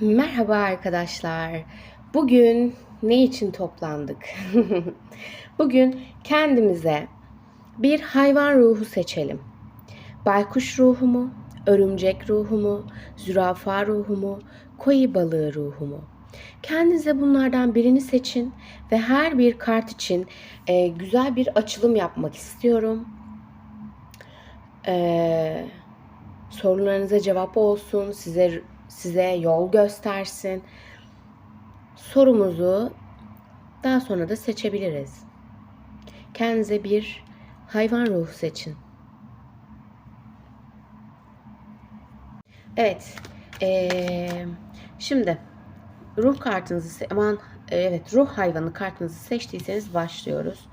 Merhaba arkadaşlar. Bugün ne için toplandık? Bugün kendimize bir hayvan ruhu seçelim. Baykuş ruhu mu, örümcek ruhu mu, zürafa ruhu mu, koyu balığı ruhu mu? Kendinize bunlardan birini seçin ve her bir kart için e, güzel bir açılım yapmak istiyorum. Eee sorularınıza cevap olsun, size size yol göstersin. Sorumuzu daha sonra da seçebiliriz. Kendinize bir hayvan ruhu seçin. Evet. eee, şimdi ruh kartınızı aman evet ruh hayvanı kartınızı seçtiyseniz başlıyoruz.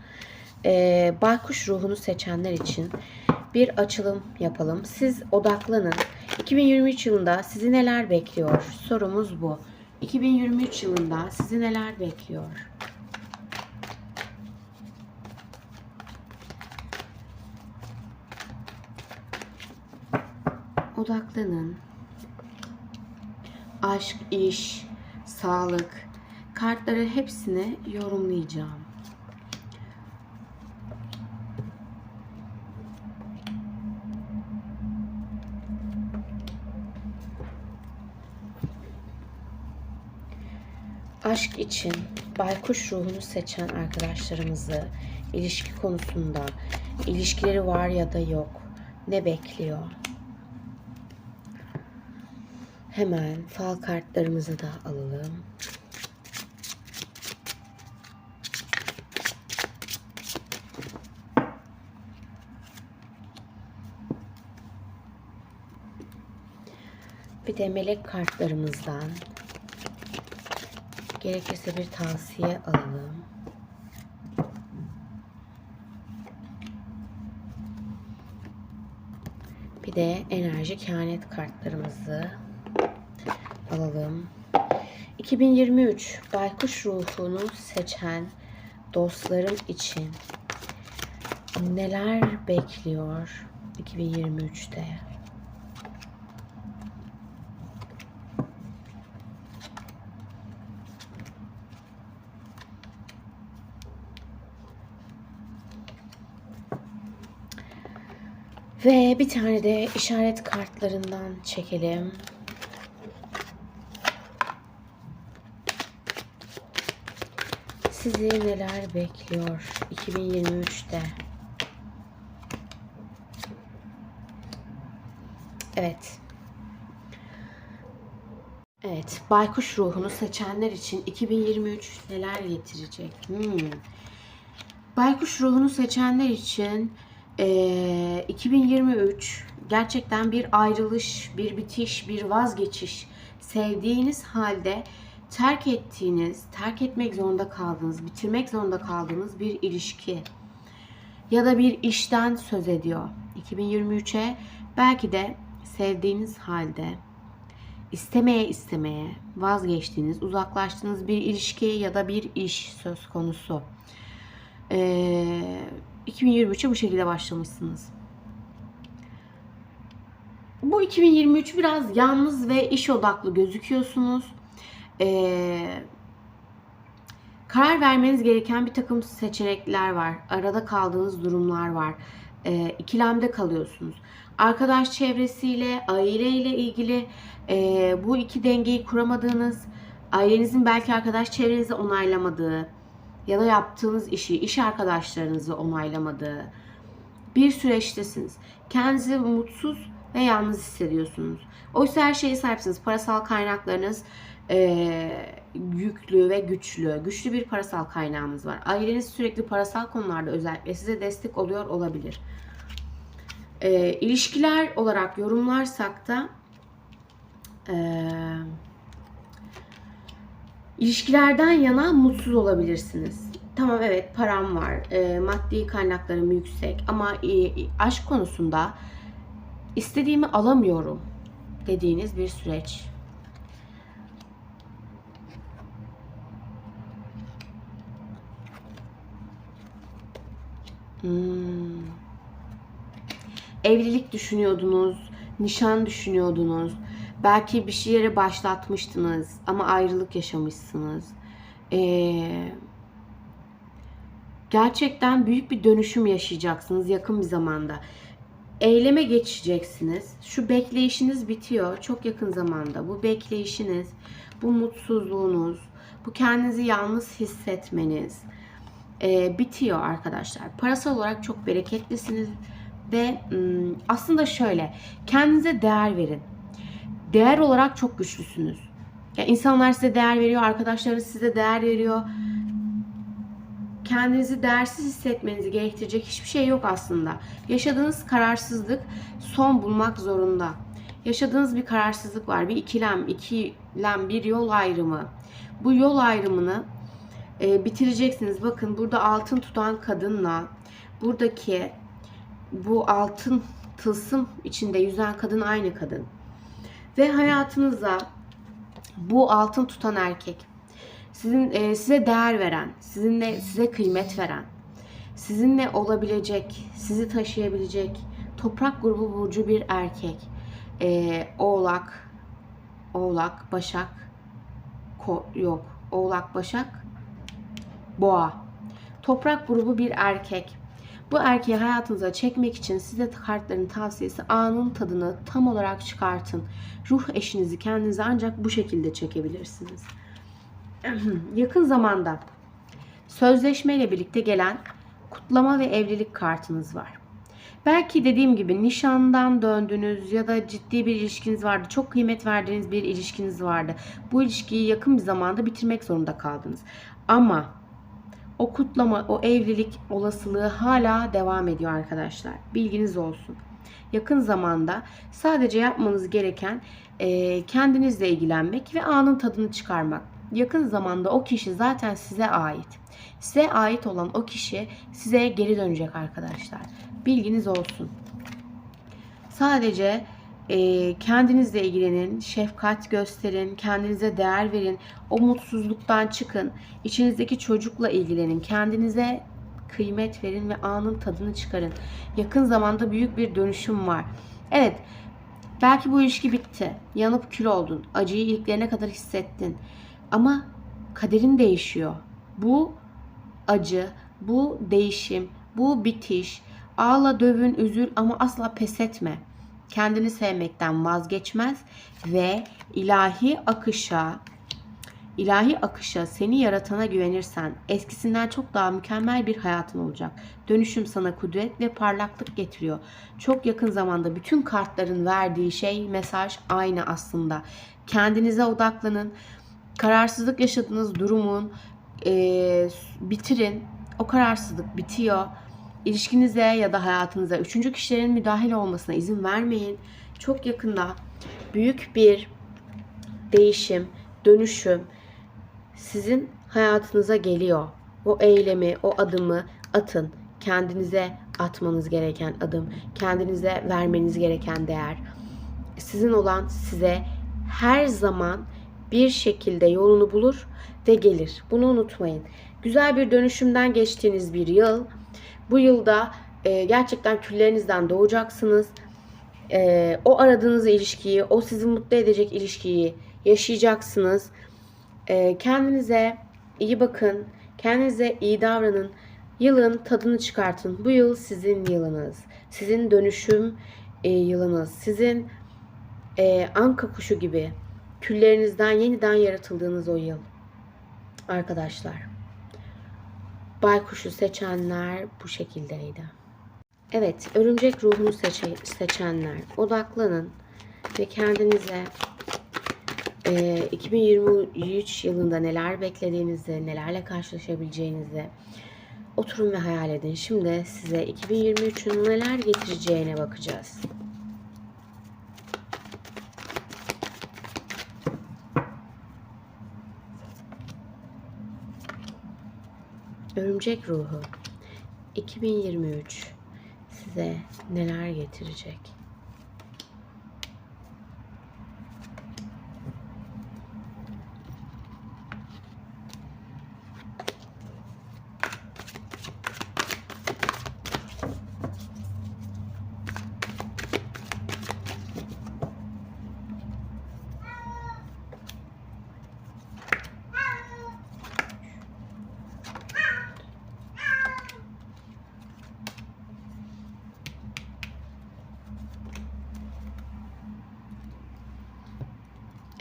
Eee, baykuş ruhunu seçenler için bir açılım yapalım. Siz odaklanın. 2023 yılında sizi neler bekliyor? Sorumuz bu. 2023 yılında sizi neler bekliyor? Odaklanın. Aşk, iş, sağlık, kartları hepsini yorumlayacağım. Aşk için baykuş ruhunu seçen arkadaşlarımızı ilişki konusunda ilişkileri var ya da yok ne bekliyor? Hemen fal kartlarımızı da alalım. Bir de melek kartlarımızdan Gerekirse bir tavsiye alalım. Bir de enerji kehanet kartlarımızı alalım. 2023 baykuş ruhunu seçen dostlarım için neler bekliyor 2023'te? Ve bir tane de işaret kartlarından çekelim. Sizi neler bekliyor 2023'te? Evet. Evet, baykuş ruhunu seçenler için 2023 neler getirecek? Hmm. Baykuş ruhunu seçenler için ee, 2023 gerçekten bir ayrılış, bir bitiş, bir vazgeçiş. Sevdiğiniz halde terk ettiğiniz, terk etmek zorunda kaldığınız, bitirmek zorunda kaldığınız bir ilişki ya da bir işten söz ediyor. 2023'e belki de sevdiğiniz halde istemeye istemeye vazgeçtiğiniz, uzaklaştığınız bir ilişki ya da bir iş söz konusu. Ee, 2023'e bu şekilde başlamışsınız. Bu 2023 biraz yalnız ve iş odaklı gözüküyorsunuz. Ee, karar vermeniz gereken bir takım seçenekler var. Arada kaldığınız durumlar var. Ee, ikilemde kalıyorsunuz. Arkadaş çevresiyle, aileyle ilgili e, bu iki dengeyi kuramadığınız, ailenizin belki arkadaş çevrenizi onaylamadığı, ya da yaptığınız işi, iş arkadaşlarınızı onaylamadığı bir süreçtesiniz. Kendinizi mutsuz ve yalnız hissediyorsunuz. Oysa her şeye sahipsiniz. Parasal kaynaklarınız e, yüklü ve güçlü. Güçlü bir parasal kaynağınız var. Aileniz sürekli parasal konularda özellikle size destek oluyor olabilir. E, ilişkiler olarak yorumlarsak da eee İlişkilerden yana mutsuz olabilirsiniz. Tamam evet param var, e, maddi kaynaklarım yüksek ama e, aşk konusunda istediğimi alamıyorum dediğiniz bir süreç. Hmm. Evlilik düşünüyordunuz, nişan düşünüyordunuz. Belki bir şeylere başlatmıştınız ama ayrılık yaşamışsınız. Ee, gerçekten büyük bir dönüşüm yaşayacaksınız yakın bir zamanda. Eyleme geçeceksiniz. Şu bekleyişiniz bitiyor çok yakın zamanda. Bu bekleyişiniz, bu mutsuzluğunuz, bu kendinizi yalnız hissetmeniz e, bitiyor arkadaşlar. Parasal olarak çok bereketlisiniz ve ım, aslında şöyle kendinize değer verin. Değer olarak çok güçlüsünüz. Ya insanlar size değer veriyor, arkadaşlarınız size değer veriyor. Kendinizi değersiz hissetmenizi gerektirecek hiçbir şey yok aslında. Yaşadığınız kararsızlık son bulmak zorunda. Yaşadığınız bir kararsızlık var, bir ikilem, ikilem, bir yol ayrımı. Bu yol ayrımını e, bitireceksiniz. Bakın burada altın tutan kadınla buradaki bu altın tılsım içinde yüzen kadın aynı kadın. Ve hayatınıza bu altın tutan erkek sizin e, size değer veren, sizinle size kıymet veren, sizinle olabilecek, sizi taşıyabilecek toprak grubu burcu bir erkek. E, oğlak, Oğlak, Başak, ko, yok, Oğlak, Başak, Boğa. Toprak grubu bir erkek. Bu erkeği hayatınıza çekmek için size kartların tavsiyesi anın tadını tam olarak çıkartın. Ruh eşinizi kendinize ancak bu şekilde çekebilirsiniz. Yakın zamanda sözleşmeyle birlikte gelen kutlama ve evlilik kartınız var. Belki dediğim gibi nişandan döndünüz ya da ciddi bir ilişkiniz vardı. Çok kıymet verdiğiniz bir ilişkiniz vardı. Bu ilişkiyi yakın bir zamanda bitirmek zorunda kaldınız. Ama o kutlama, o evlilik olasılığı hala devam ediyor arkadaşlar. Bilginiz olsun. Yakın zamanda sadece yapmanız gereken e, kendinizle ilgilenmek ve anın tadını çıkarmak. Yakın zamanda o kişi zaten size ait. Size ait olan o kişi size geri dönecek arkadaşlar. Bilginiz olsun. Sadece e, kendinizle ilgilenin, şefkat gösterin, kendinize değer verin, o mutsuzluktan çıkın, içinizdeki çocukla ilgilenin, kendinize kıymet verin ve anın tadını çıkarın. Yakın zamanda büyük bir dönüşüm var. Evet, belki bu ilişki bitti, yanıp kül oldun, acıyı iliklerine kadar hissettin. Ama kaderin değişiyor. Bu acı, bu değişim, bu bitiş, ağla dövün, üzül ama asla pes etme kendini sevmekten vazgeçmez ve ilahi akışa ilahi akışa seni yaratana güvenirsen eskisinden çok daha mükemmel bir hayatın olacak. Dönüşüm sana kudret ve parlaklık getiriyor. Çok yakın zamanda bütün kartların verdiği şey mesaj aynı aslında. Kendinize odaklanın. Kararsızlık yaşadığınız durumun e, bitirin. O kararsızlık bitiyor ilişkinize ya da hayatınıza üçüncü kişilerin müdahil olmasına izin vermeyin. Çok yakında büyük bir değişim, dönüşüm sizin hayatınıza geliyor. O eylemi, o adımı atın. Kendinize atmanız gereken adım, kendinize vermeniz gereken değer. Sizin olan size her zaman bir şekilde yolunu bulur ve gelir. Bunu unutmayın. Güzel bir dönüşümden geçtiğiniz bir yıl bu yılda e, gerçekten küllerinizden doğacaksınız. E, o aradığınız ilişkiyi, o sizi mutlu edecek ilişkiyi yaşayacaksınız. E, kendinize iyi bakın. Kendinize iyi davranın. Yılın tadını çıkartın. Bu yıl sizin yılınız. Sizin dönüşüm e, yılınız. Sizin e, anka kuşu gibi küllerinizden yeniden yaratıldığınız o yıl. Arkadaşlar. Baykuşu seçenler bu şekildeydi. Evet, örümcek ruhunu seçe, seçenler odaklanın ve kendinize e, 2023 yılında neler beklediğinizi, nelerle karşılaşabileceğinizi oturun ve hayal edin. Şimdi size 2023'ün neler getireceğine bakacağız. Örümcek ruhu 2023 size neler getirecek?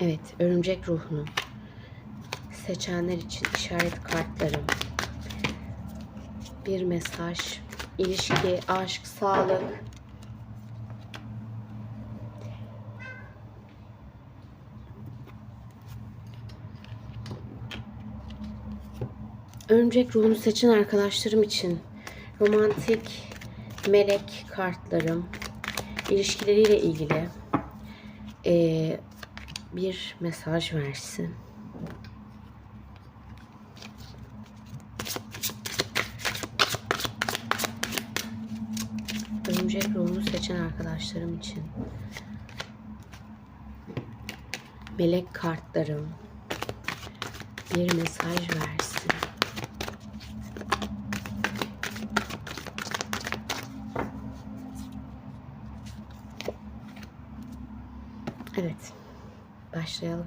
Evet, örümcek ruhunu seçenler için işaret kartlarım. Bir mesaj, ilişki, aşk, sağlık. Örümcek ruhunu seçen arkadaşlarım için romantik melek kartlarım, ilişkileriyle ilgili eee, bir mesaj versin. Örümcek ruhunu seçen arkadaşlarım için melek kartlarım bir mesaj versin. Evet. Başlayalım.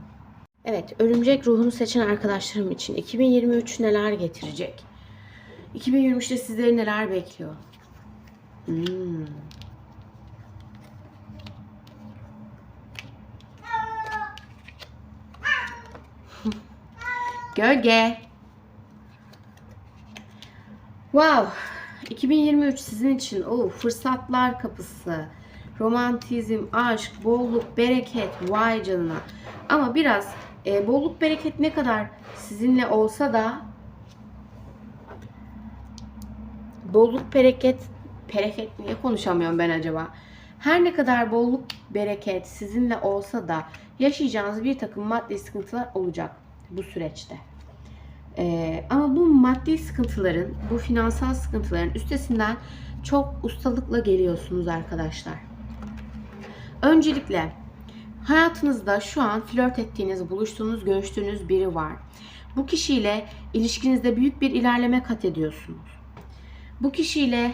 Evet, örümcek ruhunu seçen arkadaşlarım için 2023 neler getirecek? 2023'te sizleri neler bekliyor? Hmm. Gölge. Wow. 2023 sizin için o fırsatlar kapısı, romantizm, aşk, bolluk, bereket, vay canına. Ama biraz e, bolluk bereket ne kadar sizinle olsa da bolluk bereket bereket niye konuşamıyorum ben acaba? Her ne kadar bolluk bereket sizinle olsa da yaşayacağınız bir takım maddi sıkıntılar olacak bu süreçte. Ee, ama bu maddi sıkıntıların, bu finansal sıkıntıların üstesinden çok ustalıkla geliyorsunuz arkadaşlar. Öncelikle hayatınızda şu an flört ettiğiniz, buluştuğunuz, görüştüğünüz biri var. Bu kişiyle ilişkinizde büyük bir ilerleme kat ediyorsunuz. Bu kişiyle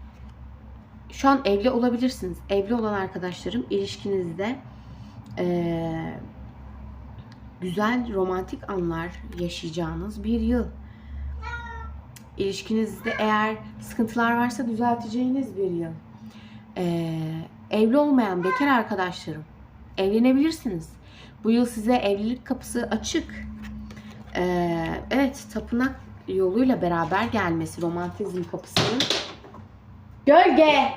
şu an evli olabilirsiniz. Evli olan arkadaşlarım ilişkinizde eee, güzel romantik anlar yaşayacağınız bir yıl. İlişkinizde eğer sıkıntılar varsa düzelteceğiniz bir yıl. Eee, evli olmayan bekar arkadaşlarım evlenebilirsiniz. Bu yıl size evlilik kapısı açık. Eee, evet tapınak yoluyla beraber gelmesi romantizm kapısının Gölge.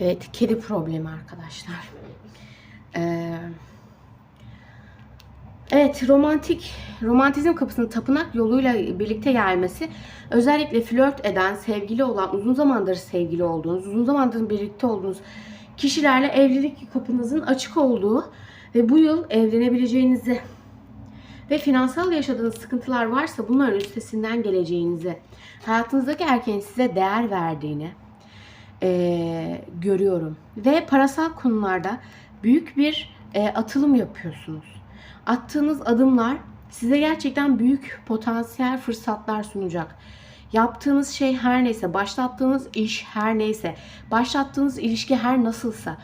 Evet, kedi problemi arkadaşlar. Ee, evet, romantik romantizm kapısının tapınak yoluyla birlikte gelmesi özellikle flört eden, sevgili olan, uzun zamandır sevgili olduğunuz, uzun zamandır birlikte olduğunuz kişilerle evlilik kapınızın açık olduğu ve bu yıl evlenebileceğinizi ve finansal yaşadığınız sıkıntılar varsa bunların üstesinden geleceğinizi, hayatınızdaki erkeğin size değer verdiğini eee, görüyorum. Ve parasal konularda büyük bir eee, atılım yapıyorsunuz. Attığınız adımlar size gerçekten büyük potansiyel fırsatlar sunacak. Yaptığınız şey her neyse, başlattığınız iş her neyse, başlattığınız ilişki her nasılsa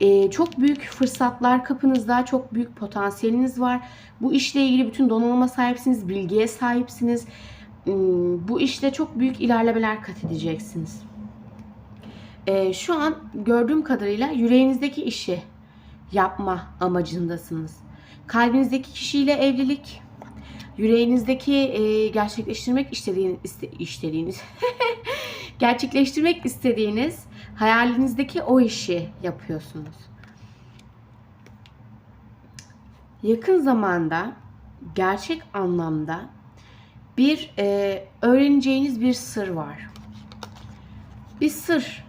ee, çok büyük fırsatlar kapınızda, çok büyük potansiyeliniz var. Bu işle ilgili bütün donanıma sahipsiniz, bilgiye sahipsiniz. Hmm, Bu işte çok büyük ilerlemeler kat edeceksiniz. Ee, şu an gördüğüm kadarıyla yüreğinizdeki işi yapma amacındasınız. Kalbinizdeki kişiyle evlilik, yüreğinizdeki e, gerçekleştirmek istediğiniz, iste, istediğiniz gerçekleştirmek istediğiniz hayalinizdeki o işi yapıyorsunuz. Yakın zamanda gerçek anlamda bir e, öğreneceğiniz bir sır var. Bir sır.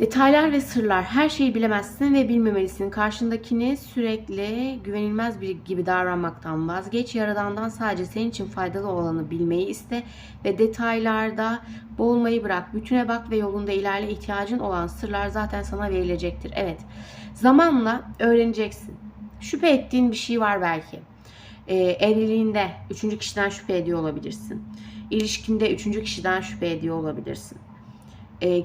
Detaylar ve sırlar her şeyi bilemezsin ve bilmemelisin. Karşındakini sürekli güvenilmez biri gibi davranmaktan vazgeç. Yaradandan sadece senin için faydalı olanı bilmeyi iste ve detaylarda boğulmayı bırak. Bütüne bak ve yolunda ilerle. ihtiyacın olan sırlar zaten sana verilecektir. Evet. Zamanla öğreneceksin. Şüphe ettiğin bir şey var belki. Ee, evliliğinde üçüncü kişiden şüphe ediyor olabilirsin. İlişkinde üçüncü kişiden şüphe ediyor olabilirsin. Ee,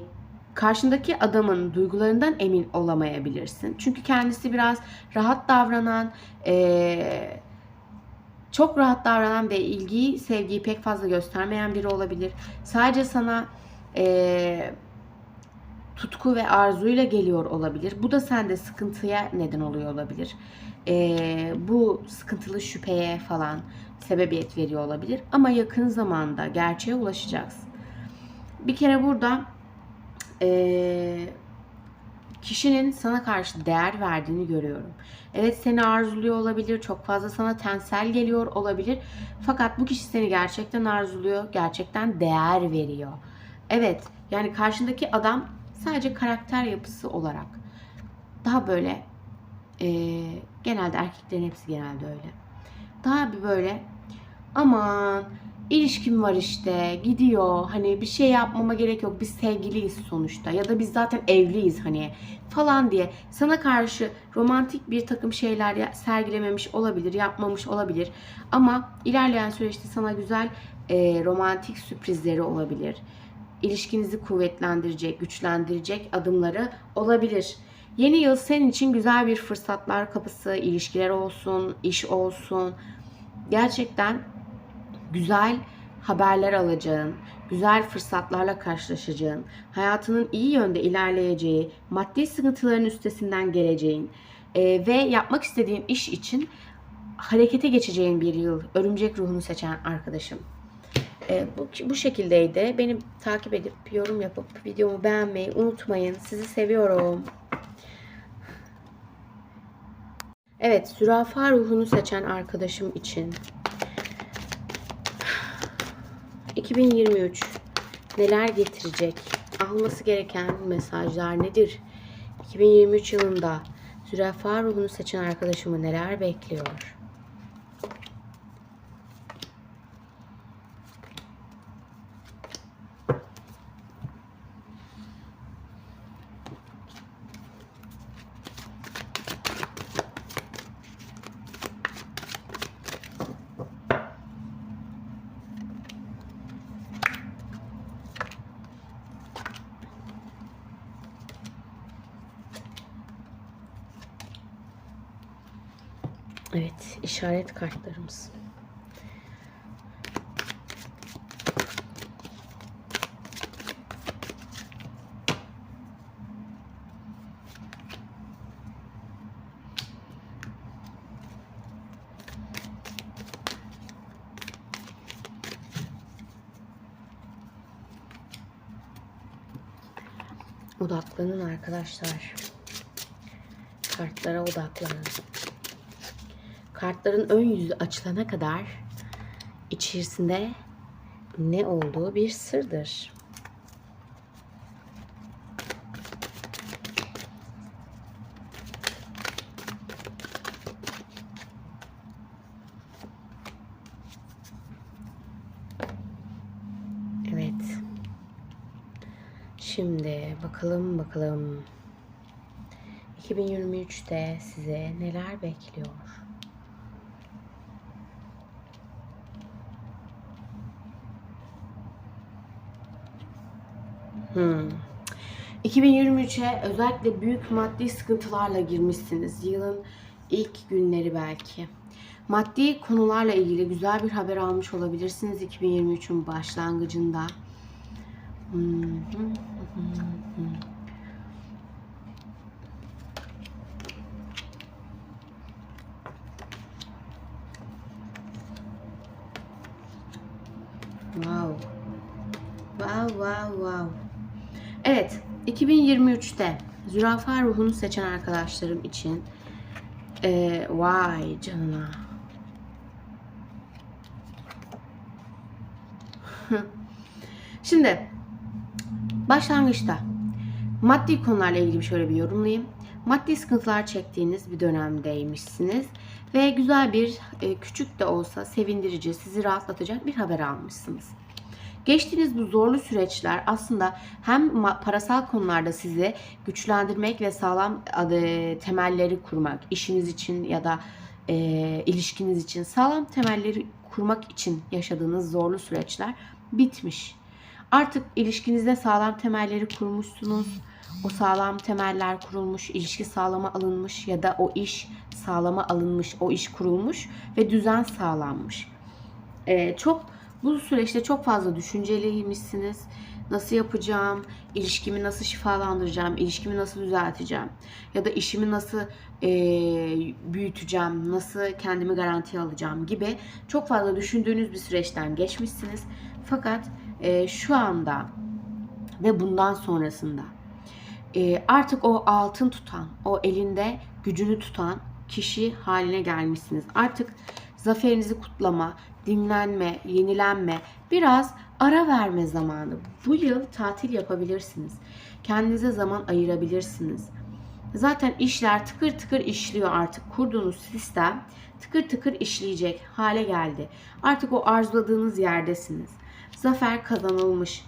karşındaki adamın duygularından emin olamayabilirsin. Çünkü kendisi biraz rahat davranan, eee, çok rahat davranan ve ilgiyi, sevgiyi pek fazla göstermeyen biri olabilir. Sadece sana eee, tutku ve arzuyla geliyor olabilir. Bu da sende sıkıntıya neden oluyor olabilir. Ee, bu sıkıntılı şüpheye falan sebebiyet veriyor olabilir. Ama yakın zamanda gerçeğe ulaşacağız. Bir kere burada ee, kişinin sana karşı değer verdiğini görüyorum. Evet seni arzuluyor olabilir, çok fazla sana tensel geliyor olabilir. Fakat bu kişi seni gerçekten arzuluyor, gerçekten değer veriyor. Evet, yani karşındaki adam sadece karakter yapısı olarak daha böyle e, genelde erkeklerin hepsi genelde öyle. Daha bir böyle aman ilişkim var işte gidiyor. Hani bir şey yapmama gerek yok. Biz sevgiliyiz sonuçta. Ya da biz zaten evliyiz hani falan diye. Sana karşı romantik bir takım şeyler sergilememiş olabilir yapmamış olabilir. Ama ilerleyen süreçte sana güzel e, romantik sürprizleri olabilir. İlişkinizi kuvvetlendirecek güçlendirecek adımları olabilir. Yeni yıl senin için güzel bir fırsatlar kapısı, ilişkiler olsun, iş olsun. Gerçekten güzel haberler alacağın, güzel fırsatlarla karşılaşacağın, hayatının iyi yönde ilerleyeceği, maddi sıkıntıların üstesinden geleceğin e, ve yapmak istediğin iş için harekete geçeceğin bir yıl. Örümcek ruhunu seçen arkadaşım. E, bu, bu şekildeydi. Beni takip edip yorum yapıp videomu beğenmeyi unutmayın. Sizi seviyorum. Evet, zürafa ruhunu seçen arkadaşım için 2023 neler getirecek? Alması gereken mesajlar nedir? 2023 yılında zürafa ruhunu seçen arkadaşımı neler bekliyor? Evet, işaret kartlarımız. Odaklanın arkadaşlar. Kartlara odaklanın. Kartların ön yüzü açılana kadar içerisinde ne olduğu bir sırdır. Evet. Şimdi bakalım bakalım 2023'te size neler bekliyor? Hmm. 2023'e özellikle büyük maddi sıkıntılarla girmişsiniz. Yılın ilk günleri belki. Maddi konularla ilgili güzel bir haber almış olabilirsiniz 2023'ün başlangıcında. Hmm. Wow. Wow, wow, wow. Evet, 2023'te zürafa ruhunu seçen arkadaşlarım için eee, vay canına. Şimdi başlangıçta maddi konularla ilgili şöyle bir yorumlayayım. Maddi sıkıntılar çektiğiniz bir dönemdeymişsiniz ve güzel bir e, küçük de olsa sevindirici, sizi rahatlatacak bir haber almışsınız. Geçtiğiniz bu zorlu süreçler aslında hem parasal konularda sizi güçlendirmek ve sağlam temelleri kurmak, işiniz için ya da e, ilişkiniz için sağlam temelleri kurmak için yaşadığınız zorlu süreçler bitmiş. Artık ilişkinizde sağlam temelleri kurmuşsunuz. O sağlam temeller kurulmuş, ilişki sağlama alınmış ya da o iş sağlama alınmış, o iş kurulmuş ve düzen sağlanmış. Ee, çok bu süreçte çok fazla düşünceliymişsiniz. nasıl yapacağım, ilişkimi nasıl şifalandıracağım, ilişkimi nasıl düzelteceğim ya da işimi nasıl e, büyüteceğim, nasıl kendimi garantiye alacağım gibi çok fazla düşündüğünüz bir süreçten geçmişsiniz. Fakat e, şu anda ve bundan sonrasında e, artık o altın tutan, o elinde gücünü tutan kişi haline gelmişsiniz. Artık zaferinizi kutlama, dinlenme, yenilenme, biraz ara verme zamanı. Bu yıl tatil yapabilirsiniz. Kendinize zaman ayırabilirsiniz. Zaten işler tıkır tıkır işliyor artık. Kurduğunuz sistem tıkır tıkır işleyecek hale geldi. Artık o arzuladığınız yerdesiniz. Zafer kazanılmış.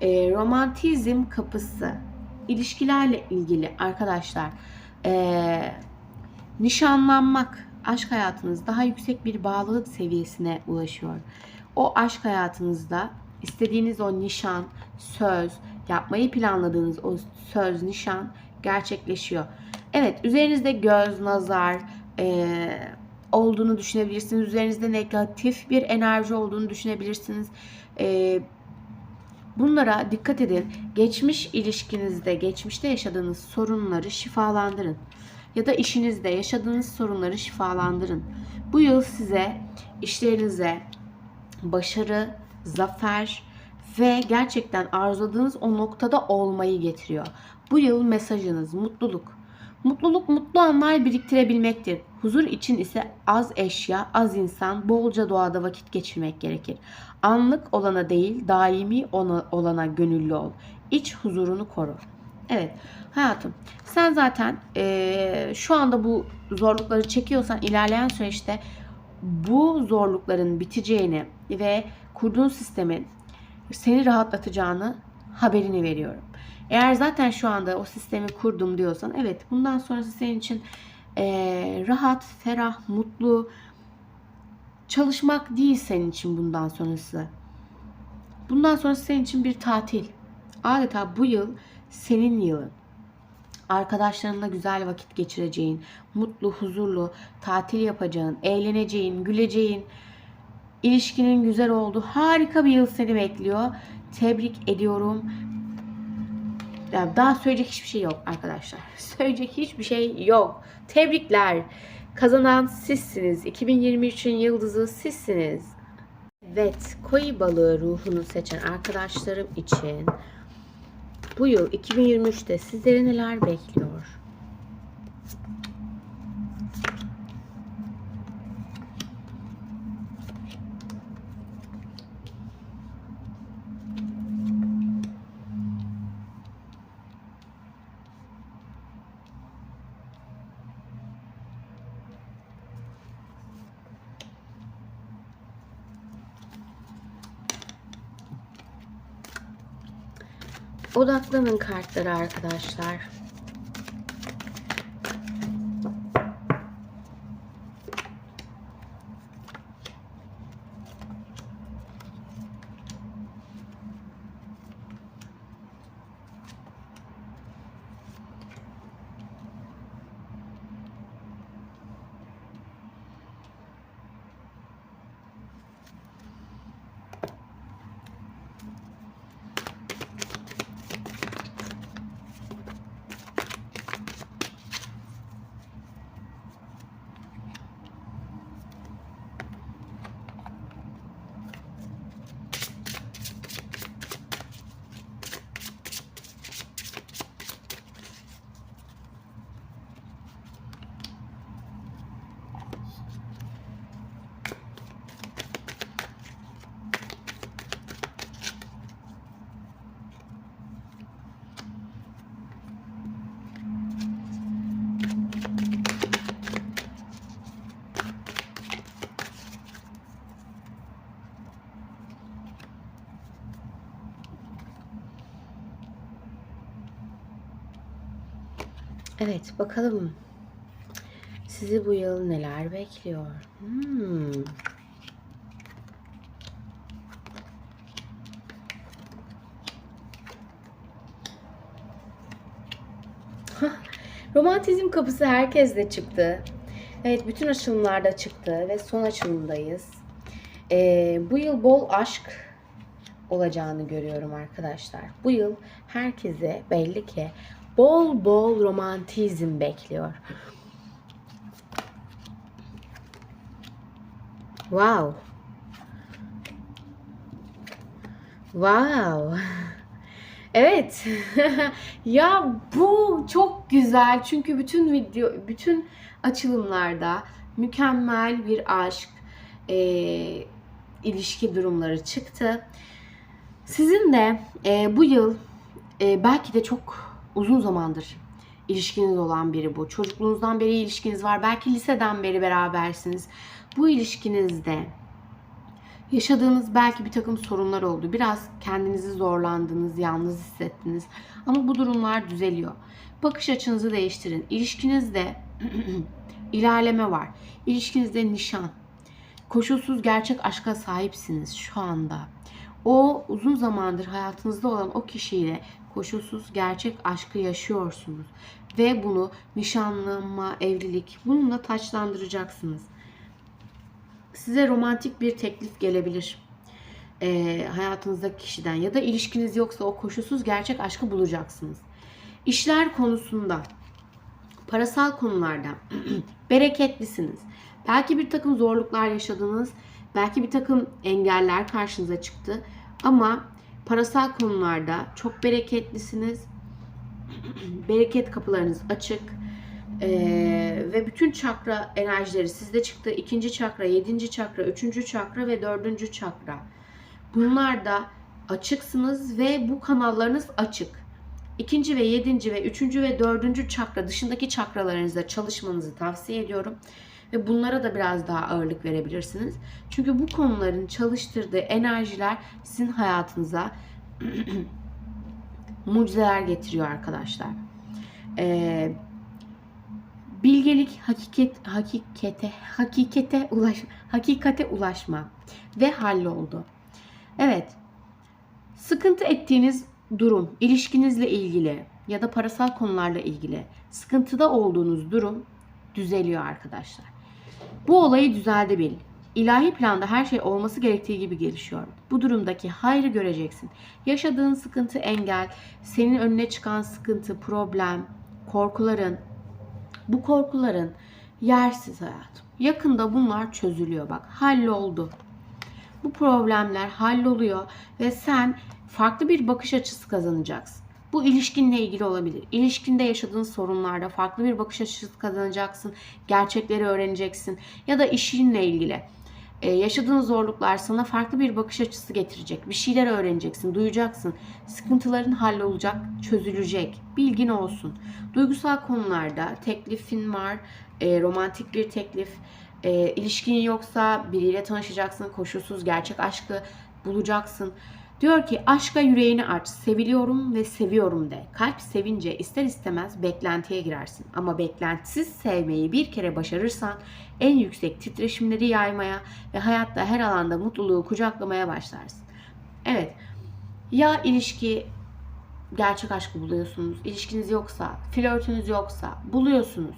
E, romantizm kapısı. İlişkilerle ilgili arkadaşlar. E, nişanlanmak, aşk hayatınız daha yüksek bir bağlılık seviyesine ulaşıyor. O aşk hayatınızda istediğiniz o nişan, söz, yapmayı planladığınız o söz, nişan gerçekleşiyor. Evet, üzerinizde göz, nazar e, olduğunu düşünebilirsiniz. Üzerinizde negatif bir enerji olduğunu düşünebilirsiniz. E, bunlara dikkat edin. Geçmiş ilişkinizde, geçmişte yaşadığınız sorunları şifalandırın ya da işinizde yaşadığınız sorunları şifalandırın. Bu yıl size işlerinize başarı, zafer ve gerçekten arzuladığınız o noktada olmayı getiriyor. Bu yıl mesajınız mutluluk. Mutluluk mutlu anlar biriktirebilmektir. Huzur için ise az eşya, az insan, bolca doğada vakit geçirmek gerekir. Anlık olana değil, daimi olana gönüllü ol. İç huzurunu koru. Evet hayatım sen zaten eee, şu anda bu zorlukları çekiyorsan ilerleyen süreçte bu zorlukların biteceğini ve kurduğun sistemin seni rahatlatacağını haberini veriyorum. Eğer zaten şu anda o sistemi kurdum diyorsan evet bundan sonrası senin için eee, rahat, ferah, mutlu çalışmak değil senin için bundan sonrası. Bundan sonrası senin için bir tatil. Adeta bu yıl senin yılın. Arkadaşlarınla güzel vakit geçireceğin, mutlu, huzurlu, tatil yapacağın, eğleneceğin, güleceğin, ilişkinin güzel olduğu harika bir yıl seni bekliyor. Tebrik ediyorum. Ya daha söyleyecek hiçbir şey yok arkadaşlar. Söyleyecek hiçbir şey yok. Tebrikler. Kazanan sizsiniz. 2023'ün yıldızı sizsiniz. Evet, koyu balığı ruhunu seçen arkadaşlarım için bu yıl 2023'te sizleri neler bekliyor? Odaklanın kartları arkadaşlar. Evet, bakalım sizi bu yıl neler bekliyor? Hmm. Romantizm kapısı herkeste çıktı. Evet, bütün açılımlarda çıktı ve son açılımdayız. Ee, bu yıl bol aşk, olacağını görüyorum arkadaşlar. Bu yıl herkese belli ki bol bol romantizm bekliyor. Wow. Wow. Evet. ya bu çok güzel çünkü bütün video, bütün açılımlarda mükemmel bir aşk, e, ilişki durumları çıktı. Sizin de e, bu yıl e, belki de çok uzun zamandır ilişkiniz olan biri bu. Çocukluğunuzdan beri ilişkiniz var. Belki liseden beri berabersiniz. Bu ilişkinizde yaşadığınız belki bir takım sorunlar oldu. Biraz kendinizi zorlandınız, yalnız hissettiniz. Ama bu durumlar düzeliyor. Bakış açınızı değiştirin. İlişkinizde ilerleme var. İlişkinizde nişan. Koşulsuz gerçek aşka sahipsiniz şu anda. O uzun zamandır hayatınızda olan o kişiyle koşulsuz gerçek aşkı yaşıyorsunuz. Ve bunu nişanlanma, evlilik bununla taçlandıracaksınız. Size romantik bir teklif gelebilir. Ee, hayatınızdaki kişiden ya da ilişkiniz yoksa o koşulsuz gerçek aşkı bulacaksınız. İşler konusunda, parasal konularda bereketlisiniz. Belki bir takım zorluklar yaşadınız, belki bir takım engeller karşınıza çıktı ama parasal konularda çok bereketlisiniz. Bereket kapılarınız açık. Ee, ve bütün çakra enerjileri sizde çıktı. İkinci çakra, yedinci çakra, üçüncü çakra ve dördüncü çakra. Bunlar da açıksınız ve bu kanallarınız açık. İkinci ve yedinci ve üçüncü ve dördüncü çakra dışındaki çakralarınızda çalışmanızı tavsiye ediyorum. Ve bunlara da biraz daha ağırlık verebilirsiniz. Çünkü bu konuların çalıştırdığı enerjiler sizin hayatınıza mucizeler getiriyor arkadaşlar. Ee, bilgelik, hakikat, hakikate, hakikate ulaş, hakikate ulaşma ve halloldu. Evet, sıkıntı ettiğiniz durum, ilişkinizle ilgili ya da parasal konularla ilgili sıkıntıda olduğunuz durum düzeliyor arkadaşlar. Bu olayı düzeldi bil. İlahi planda her şey olması gerektiği gibi gelişiyor. Bu durumdaki hayrı göreceksin. Yaşadığın sıkıntı engel, senin önüne çıkan sıkıntı, problem, korkuların, bu korkuların yersiz hayatım. Yakında bunlar çözülüyor bak. Halloldu. Bu problemler halloluyor ve sen farklı bir bakış açısı kazanacaksın. Bu ilişkinle ilgili olabilir. İlişkinde yaşadığın sorunlarda farklı bir bakış açısı kazanacaksın. Gerçekleri öğreneceksin. Ya da işinle ilgili. Ee, yaşadığın zorluklar sana farklı bir bakış açısı getirecek. Bir şeyler öğreneceksin, duyacaksın. Sıkıntıların hallolacak, çözülecek. Bilgin olsun. Duygusal konularda teklifin var, e, romantik bir teklif. E, ilişkin yoksa biriyle tanışacaksın, koşulsuz gerçek aşkı bulacaksın. Diyor ki aşka yüreğini aç, seviliyorum ve seviyorum de. Kalp sevince ister istemez beklentiye girersin. Ama beklentisiz sevmeyi bir kere başarırsan en yüksek titreşimleri yaymaya ve hayatta her alanda mutluluğu kucaklamaya başlarsın. Evet, ya ilişki gerçek aşkı buluyorsunuz, ilişkiniz yoksa, flörtünüz yoksa buluyorsunuz.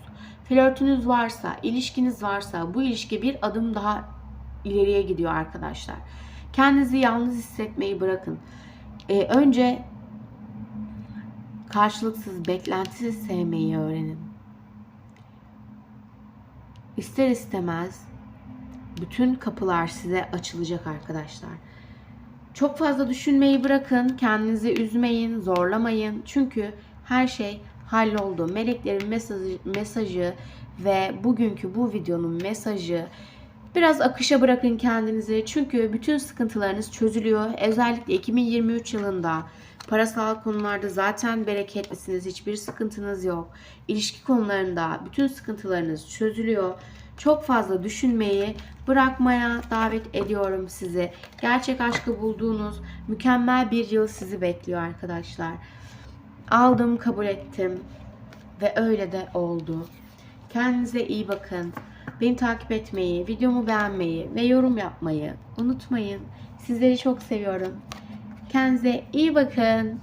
Flörtünüz varsa, ilişkiniz varsa bu ilişki bir adım daha ileriye gidiyor arkadaşlar. Kendinizi yalnız hissetmeyi bırakın. Ee, önce karşılıksız, beklentisiz sevmeyi öğrenin. İster istemez bütün kapılar size açılacak arkadaşlar. Çok fazla düşünmeyi bırakın, kendinizi üzmeyin, zorlamayın. Çünkü her şey halloldu. Meleklerin mesajı, mesajı ve bugünkü bu videonun mesajı Biraz akışa bırakın kendinizi çünkü bütün sıkıntılarınız çözülüyor. Özellikle 2023 yılında parasal konularda zaten bereketlisiniz. Hiçbir sıkıntınız yok. İlişki konularında bütün sıkıntılarınız çözülüyor. Çok fazla düşünmeyi bırakmaya davet ediyorum sizi. Gerçek aşkı bulduğunuz mükemmel bir yıl sizi bekliyor arkadaşlar. Aldım, kabul ettim ve öyle de oldu. Kendinize iyi bakın. Beni takip etmeyi, videomu beğenmeyi ve yorum yapmayı unutmayın. Sizleri çok seviyorum. Kendinize iyi bakın.